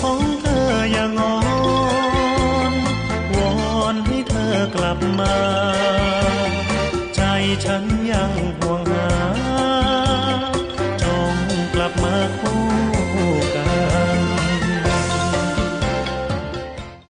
ของเธออย่างอนวอนให้เธอกลับมา ใจฉัน